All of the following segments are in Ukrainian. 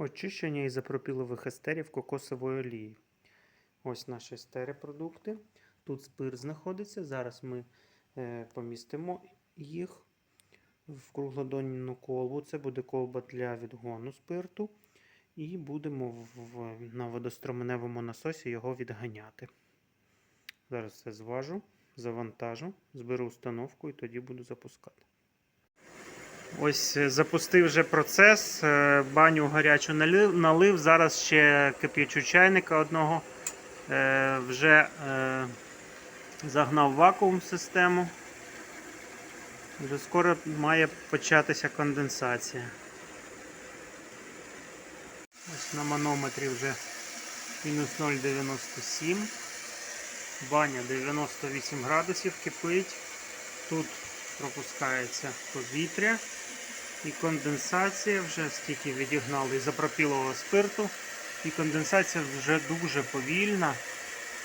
Очищення ізопропілових естерів кокосової олії. Ось наші естеропродукти. Тут спирт знаходиться. Зараз ми е, помістимо їх в круглодонну колбу. Це буде колба для відгону спирту. І будемо в, на водостроменевому насосі його відганяти. Зараз все зважу, завантажу, зберу установку і тоді буду запускати. Ось е, запустив вже процес, е, баню гарячу налив. Зараз ще кип'ячу чайника одного. Е, Вже загнав вакуум систему. Вже скоро має початися конденсація. Ось на манометрі вже мінус 0,97. Баня 98 градусів кипить. Тут пропускається повітря і конденсація вже стільки відігнали ізопропілового спирту. І конденсація вже дуже повільна.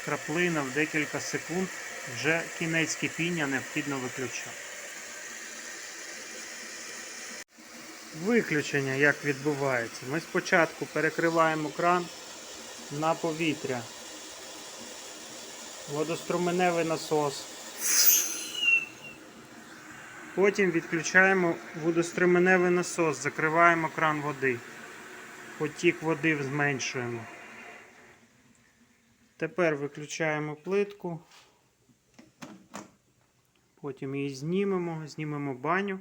Краплина в декілька секунд. Вже кінець кипіння необхідно виключати. Виключення як відбувається. Ми спочатку перекриваємо кран на повітря. Водоструменевий насос. Потім відключаємо водоструменевий насос, закриваємо кран води. Потік води зменшуємо. Тепер виключаємо плитку. Потім її знімемо, знімемо баню.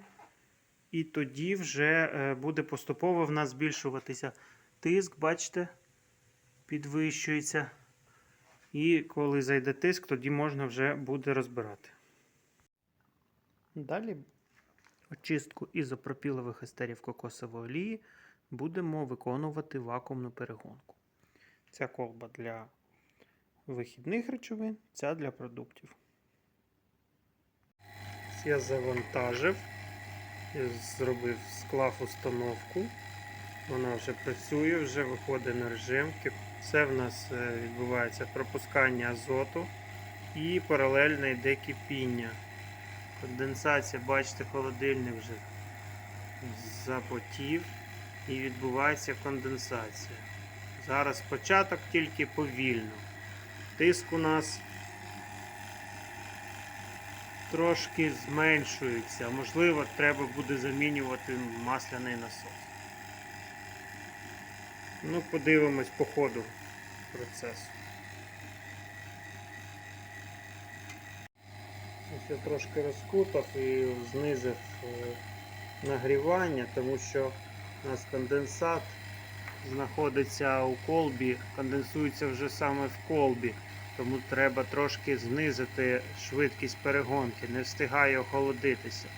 І тоді вже е, буде поступово в нас збільшуватися тиск, бачите, підвищується. І коли зайде тиск, тоді можна вже буде розбирати. Далі очистку ізопропілових естерів кокосової олії будемо виконувати вакуумну перегонку. Ця колба для вихідних речовин, ця для продуктів. Я завантажив, зробив, склав установку. Вона вже працює, вже виходить на режим. Це в нас е, відбувається пропускання азоту і паралельно йде кипіння. Конденсація, бачите, холодильник вже запотів і відбувається конденсація. Зараз початок тільки повільно. Тиск у нас трошки зменшується. Можливо, треба буде замінювати масляний насос. Ну, подивимось по ходу процесу. Ось я трошки розкутав і знизив е, нагрівання, тому що у нас конденсат знаходиться у колбі, конденсується вже саме в колбі, тому треба трошки знизити швидкість перегонки, не встигає охолодитися.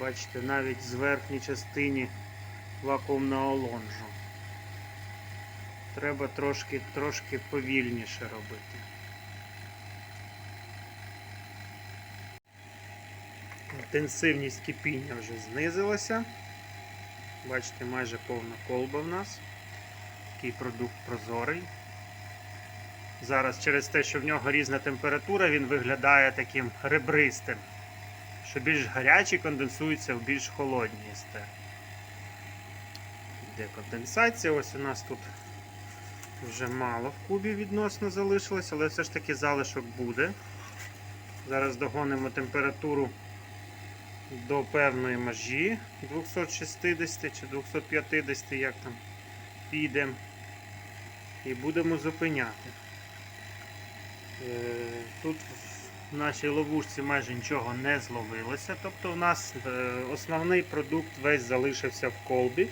Бачите, навіть з верхній частині вакуумного лонжу. Треба трошки, трошки повільніше робити. Інтенсивність кипіння вже знизилася. Бачите, майже повна колба в нас. Такий продукт прозорий. Зараз через те, що в нього різна температура, він виглядає таким ребристим, що більш гарячий конденсується в більш холодні естери. Йде конденсація, ось у нас тут вже мало в кубі відносно залишилось, але все ж таки залишок буде. Зараз догонимо температуру до певної межі 260 чи 250, як там піде. І будемо зупиняти. Е, Тут в нашій ловушці майже нічого не зловилося. Тобто у нас е, основний продукт весь залишився в колбі.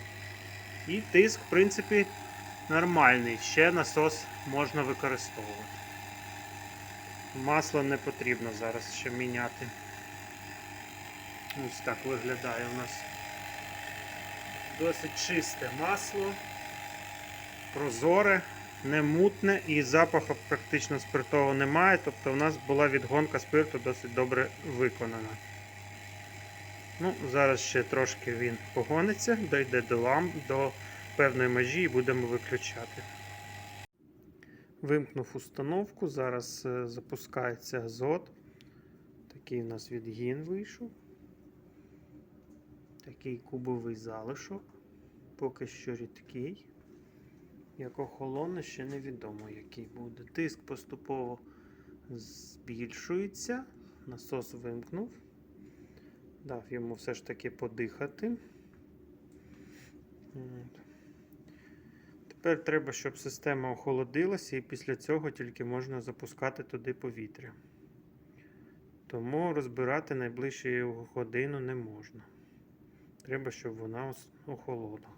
І тиск, в принципі, нормальний. Ще насос можна використовувати. Масло не потрібно зараз ще міняти. Ось так виглядає у нас досить чисте масло, прозоре, не мутне і запаху практично спиртового немає. Тобто у нас була відгонка спирту досить добре виконана. Ну, Зараз ще трошки він погониться, дойде до ламп, до певної межі і будемо виключати. Вимкнув установку, зараз е, запускається азот. Такий у нас відгін вийшов. Такий кубовий залишок поки що рідкий. Як охолоне, ще невідомо, який буде. Тиск поступово збільшується. Насос вимкнув. Дав йому все ж таки подихати. Тепер треба, щоб система охолодилася, і після цього тільки можна запускати туди повітря. Тому розбирати найближчу годину не можна. Треба, щоб вона охолола.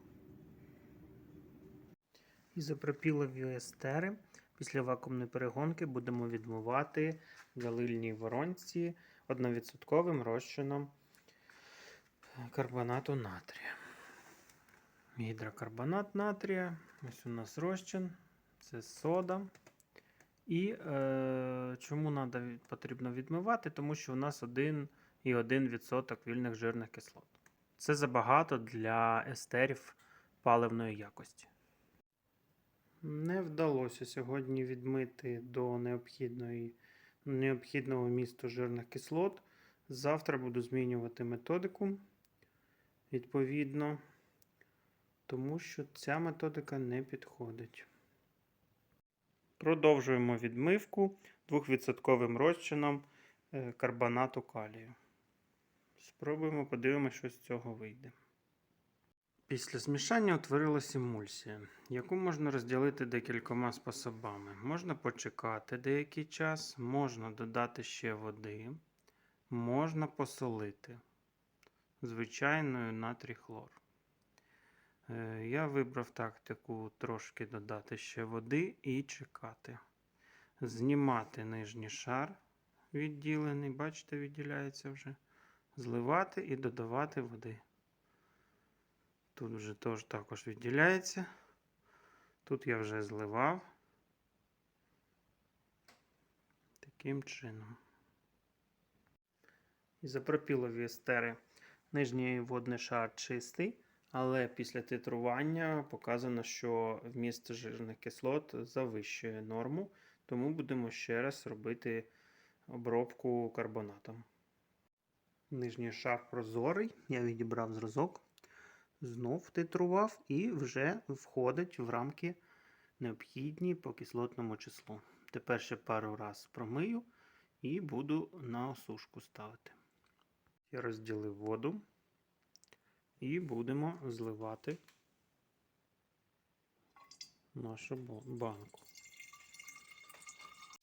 Ізопропілові естери після вакуумної перегонки будемо відмивати в воронці 1% розчином карбонату натрія. Гідрокарбонат натрія. Ось у нас розчин, це сода. І е, чому надо, потрібно відмивати? Тому що у нас 1,1% вільних жирних кислот. Це забагато для естерів паливної якості. Не вдалося сьогодні відмити до необхідної, необхідного місту жирних кислот. Завтра буду змінювати методику відповідно, тому що ця методика не підходить. Продовжуємо відмивку 2% розчином е, карбонату калію. Спробуємо подивимося, що з цього вийде. Після змішання утворилася емульсія, яку можна розділити декількома способами. Можна почекати деякий час, можна додати ще води, можна посолити звичайною натрій хлор. Е, Я вибрав тактику трошки додати ще води і чекати. Знімати нижній шар відділений, бачите, відділяється вже. Зливати і додавати води. Тут вже теж також відділяється. Тут я вже зливав. Таким чином. Ізопропілові естери. Нижній водний шар чистий, але після титрування показано, що вміст жирних кислот завищує норму, тому будемо ще раз робити обробку карбонатом. Нижній шар прозорий, я відібрав зразок, знов титрував і вже входить в рамки необхідні по кислотному числу. Тепер ще пару раз промию і буду на осушку ставити. Я розділив воду і будемо зливати нашу банку.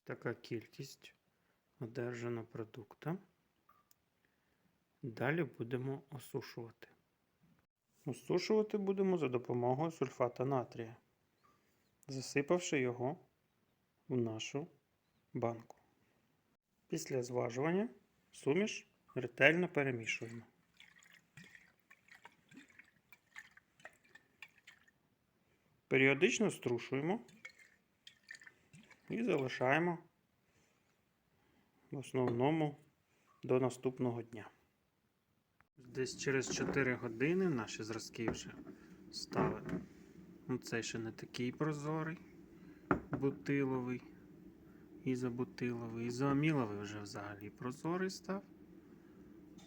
Така кількість одержана продукту. Далі будемо осушувати. Осушувати будемо за допомогою сульфата натрія, засипавши його в нашу банку. Після зважування суміш ретельно перемішуємо. Періодично струшуємо і залишаємо в основному до наступного дня. Десь через 4 години наші зразки вже стали. Ну, Цей ще не такий прозорий, бутиловий, ізобутиловий. Ізоаміловий вже взагалі прозорий став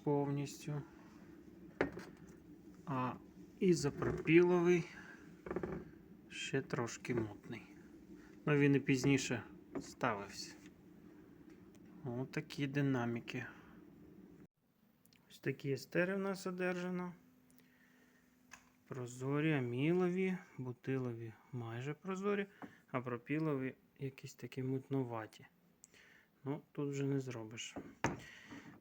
повністю. А ізопропіловий ще трошки мутний. Ну він і пізніше ставився. Ось такі динаміки. Такі естери в нас одержано. Прозорі, амілові, бутилові майже прозорі, а пропілові якісь такі мутнуваті. Ну, тут вже не зробиш.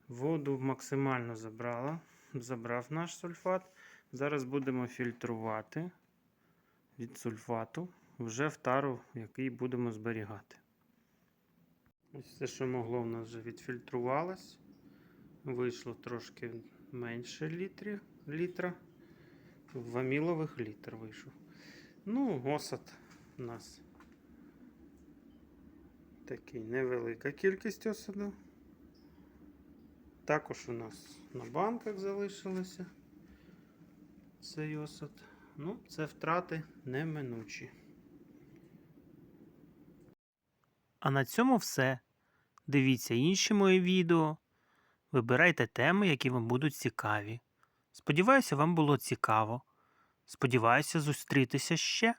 Воду максимально забрала, забрав наш сульфат. Зараз будемо фільтрувати від сульфату вже в тару, який будемо зберігати. Ось все, що могло в нас вже відфільтрувалось. Вийшло трошки менше літрів, літра. В амілових літр вийшов. Ну, осад у нас такий невелика кількість осаду. Також у нас на банках залишилося цей осад. Ну, це втрати неминучі. А на цьому все. Дивіться інші мої відео. Вибирайте теми, які вам будуть цікаві. Сподіваюся, вам було цікаво. Сподіваюся зустрітися ще.